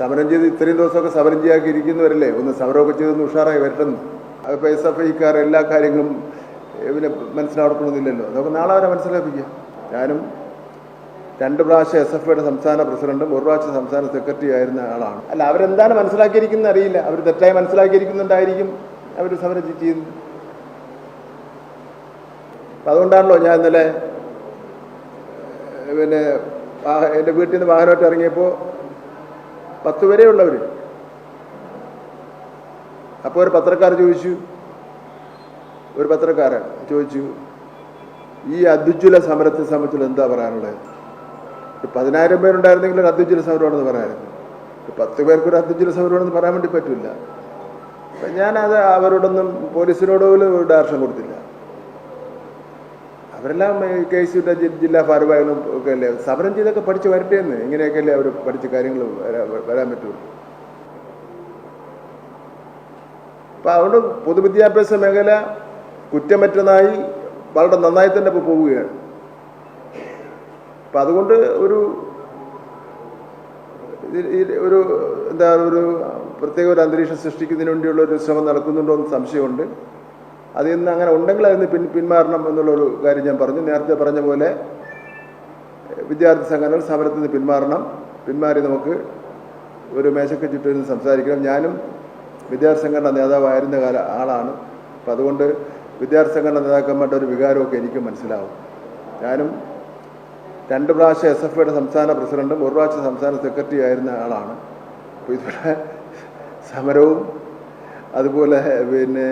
സമരം ചെയ്ത് ഇത്രയും ദിവസമൊക്കെ സമരം ചെയ്യാക്കി ഇരിക്കുന്നവരല്ലേ ഒന്ന് സമരമൊക്കെ ചെയ്തൊന്ന് ഉഷാറായി വരട്ടെന്ന്. അതിപ്പോൾ എസ് എഫ് ഐക്കാർ എല്ലാ കാര്യങ്ങളും പിന്നെ മനസ്സിലാക്കണമെന്നില്ലല്ലോ അതൊക്കെ നാളെ അവരെ മനസ്സിലാപ്പിക്കുക ഞാനും രണ്ട് പ്രാവശ്യം എസ് എഫ് ഐയുടെ സംസ്ഥാന പ്രസിഡന്റും ഒരു പ്രാവശ്യം സംസ്ഥാന സെക്രട്ടറി ആയിരുന്ന ആളാണ്. അല്ല അവരെന്താണ് മനസ്സിലാക്കിയിരിക്കുന്നത് അറിയില്ല. അവർ തെറ്റായി മനസ്സിലാക്കിയിരിക്കുന്നുണ്ടായിരിക്കും അവർ സമരം ചെയ്യുന്നത്. അതുകൊണ്ടാണല്ലോ ഞാൻ ഇന്നലെ പിന്നെ എന്റെ വീട്ടിൽ നിന്ന് വാഹനമായിട്ട് ഇറങ്ങിയപ്പോൾ പത്ത് വരെ ഉള്ളവർ അപ്പോൾ ഒരു പത്രക്കാർ ചോദിച്ചു ഒരു പത്രക്കാരൻ ചോദിച്ചു ഈ അദ്വിജ്വല സമരത്തെ സംബന്ധിച്ചുള്ള എന്താ പറയാനുള്ളത്? പതിനായിരം പേരുണ്ടായിരുന്നെങ്കിൽ ഒരു അദ്വിജ്വല സമരമാണെന്ന് പറയാമായിരുന്നു. ഒരു പത്ത് പേർക്ക് ഒരു അദ്വിജ്വല സമരമാണെന്ന് പറയാൻ വേണ്ടി പറ്റില്ല. ഞാനത് അവരോടൊന്നും പോലീസിനോട് പോലും ഒരു ഡയറക്ഷൻ കൊടുത്തില്ല. അവരെല്ലാം കെ സി യുടെ ജില്ലാ ഭാരവാഹികളും ഒക്കെ അല്ലേ? സമരം ചെയ്തൊക്കെ പഠിച്ച് വരട്ടെ എന്ന് ഇങ്ങനെയൊക്കെയല്ലേ അവർ പഠിച്ച കാര്യങ്ങൾ വരാൻ പറ്റുള്ളൂ അപ്പം അതുകൊണ്ട് പൊതുവിദ്യാഭ്യാസ മേഖല കുറ്റമറ്റതായി വളരെ നന്നായി തന്നെ ഇപ്പോൾ പോവുകയാണ്. അപ്പം അതുകൊണ്ട് ഒരു ഒരു എന്താ ഒരു പ്രത്യേക ഒരു അന്തരീക്ഷം സൃഷ്ടിക്കുന്നതിന് വേണ്ടിയുള്ള ഒരു ശ്രമം നടക്കുന്നുണ്ടോ എന്ന് സംശയമുണ്ട്. അതിൽ നിന്ന് അങ്ങനെ ഉണ്ടെങ്കിൽ അതിന് പിൻ പിന്മാറണം എന്നുള്ളൊരു കാര്യം ഞാൻ പറഞ്ഞു. നേരത്തെ പറഞ്ഞ പോലെ വിദ്യാർത്ഥി സംഘടനകൾ സമരത്തിൽ നിന്ന് പിന്മാറണം. പിന്മാറി നമുക്ക് ഒരു മേശയ്ക്ക് ചുറ്റും സംസാരിക്കണം. ഞാനും വിദ്യാർത്ഥി സംഘടന നേതാവായിരുന്ന കാല ആളാണ്. അപ്പം അതുകൊണ്ട് വിദ്യാർത്ഥി സംഘടന നേതാക്കന്മാരുടെ ഒരു വികാരമൊക്കെ എനിക്ക് മനസ്സിലാവും. ഞാനും രണ്ട് പ്രാവശ്യം എസ് എഫ് ഐയുടെ സംസ്ഥാന പ്രസിഡന്റും ഒരു പ്രാവശ്യം സംസ്ഥാന സെക്രട്ടറി ആയിരുന്ന ആളാണ്. അപ്പോൾ ഇതുപോലെ സമരവും അതുപോലെ പിന്നെ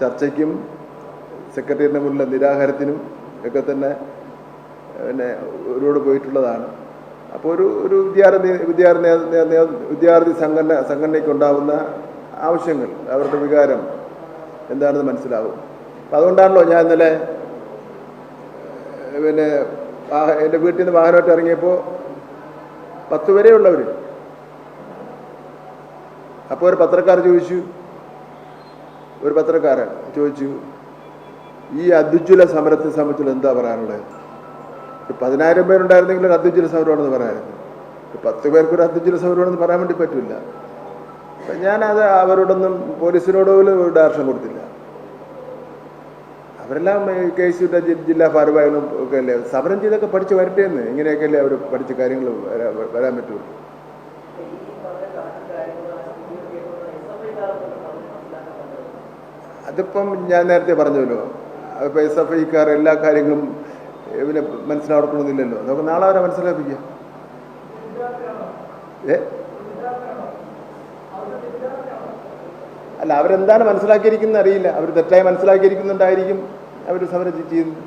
ചർച്ചയ്ക്കും സെക്രട്ടറിയുടെ മുന്നിലെ നിരാഹാരത്തിനും ഒക്കെ തന്നെ പിന്നെ ഒരുപാട് പോയിട്ടുള്ളതാണ്. അപ്പോൾ ഒരു ഒരു വിദ്യാർത്ഥി വിദ്യാർത്ഥി വിദ്യാർത്ഥി സംഘടന സംഘടനയ്ക്ക് ഉണ്ടാവുന്ന ആവശ്യങ്ങൾ അവരുടെ വികാരം എന്താണെന്ന് മനസ്സിലാവും. അപ്പം അതുകൊണ്ടാണല്ലോ ഞാൻ ഇന്നലെ പിന്നെ എന്റെ വീട്ടിൽ നിന്ന് വാഹനമായിട്ട് ഇറങ്ങിയപ്പോൾ പത്ത് വരെ ഉള്ളവർ അപ്പോൾ ഒരു പത്രക്കാർ ചോദിച്ചു ഒരു പത്രക്കാരൻ ചോദിച്ചു ഈ അദ്വിജ്വല സമരത്തെ സംബന്ധിച്ച് എന്താ പറയാനുള്ളത് പതിനായിരം പേരുണ്ടായിരുന്നെങ്കിൽ ഒരു അദ്വിജ്വല സമരമാണെന്ന് പറയാമായിരുന്നു. പത്ത് പേർക്ക് ഒരു അദ്വിജ്വല സമരമാണെന്ന് പറയാൻ വേണ്ടി പറ്റില്ല. അപ്പം ഞാനത് അവരോടൊന്നും പോലീസിനോട് പോലും ഡയറക്ഷൻ കൊടുത്തില്ല. അവരെല്ലാം കെ സി ജില്ലാ ഭാരവാഹികളും ഒക്കെ അല്ലേ സമരം ചെയ്തൊക്കെ പഠിച്ച് വരട്ടെ ഇങ്ങനെയൊക്കെ അല്ലേ അവർ പഠിച്ച കാര്യങ്ങൾ വരാ- വരാൻ പറ്റുള്ളൂ. അതിപ്പം ഞാൻ നേരത്തെ പറഞ്ഞല്ലോ പൈസ ഐക്കാർ എല്ലാ കാര്യങ്ങളും ഇവന് മനസ്സിലാക്കണമെന്നില്ലല്ലോ നമുക്ക് നാളെ അവരെ മനസ്സിലാപ്പിക്കുക ഏ? അല്ല അവരെന്താണ് മനസ്സിലാക്കിയിരിക്കുന്നത് അറിയില്ല. അവർ തെറ്റായി മനസ്സിലാക്കിയിരിക്കുന്നുണ്ടായിരിക്കും. അവർ സമരം ചെയ്യുന്നത്